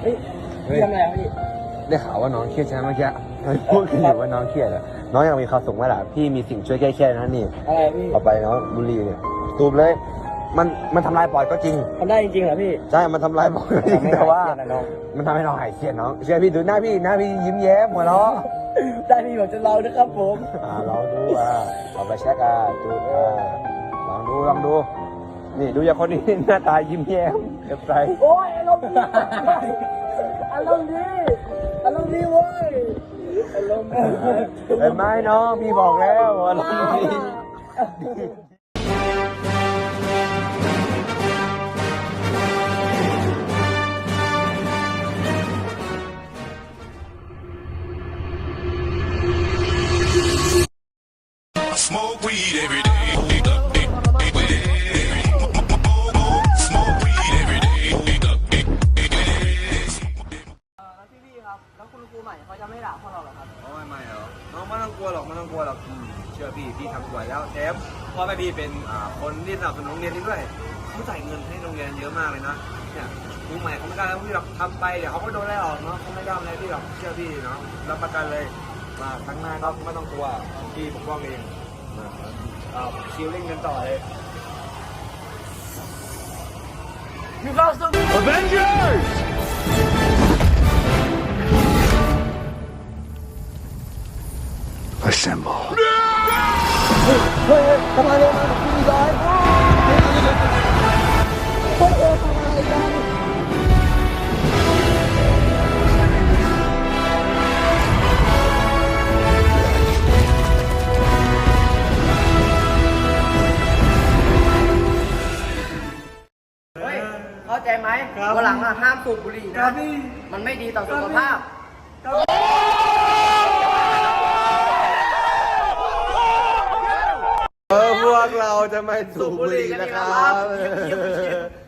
เฮ้ยได้ข่าวว่าน้องเครียดใช่ไหมเมื่อกี้เฮ้พูดกันอยู่ว่าน้องเครียดอะน้องอยากมีความสุขไหมล่ะพี่มีสิ่งช่วยแก้แครียดนะนี่อะไรพี่เอาไปน้องบุรีเนี่ยตูบเลย มันมันทำลายปอดก็จริง มันได้จริงเหรอพี่ ใช่ มันทำลายปอดก็จริงแต่ว่ามันทำให้เราหายเครียดน้องเชื่อพี่ดูหน้าพี่หน้าพี่ยิ้มแย้มหัวเราะได้พี่บอกจะเล่านะครับผม อ่าลองดูอ่าเอาไปแช็กอะจูดอ่าลองดูลองดู นี่ดูอย่างคนนี้หน้าตายิ้มแย้มเรียบใสโอ้ยอารมณ์ดีอารมณ์ดีอารมณ์ดีเว้ยอารมณ์ดีเห็นไหมน้องพี่บอกแล้วว่าเราดี ใหม่เขาจะไม่ด่าพวกเราหรอครับ โอ้ยไม่หรอกน้องไม่ต้องกลัวหรอกไม่ต้องกลัวหรอกอืมเชื่อพี่พี่ทำสวยแล้วแถมพ่อแม่พี่เป็นอ่าคนที่สนับสนุนโรงเรียนนี้ด้วยเขาจ่ายเงินให้โรงเรียนเยอะมากเลยนะเนี่ยครูใหม่เขาไม่กล้าแล้วพี่หรอกทำไปเดี๋ยวเขาก็โดนไล่ออกเนาะเขาไม่กล้าอะไรพี่หรอกเชื่อพี่เนาะรับประกันเลยมาครั้งหน้าก็ไม่ต้องกลัวพี่ปกป้องเองมาเอาคิวเล่นกันต่อเลยมีความสุข Avengers เฮ้ยเฮ้ยทำไมเร็วมาพี่ร้อยเฮ้ยเข้าใจไหมวันหลังอะห้ามสูบบุหรี่นะมันไม่ดีต่อสุขภาพ เออพวกเราจะไม่สูบบุหรี่นะครับ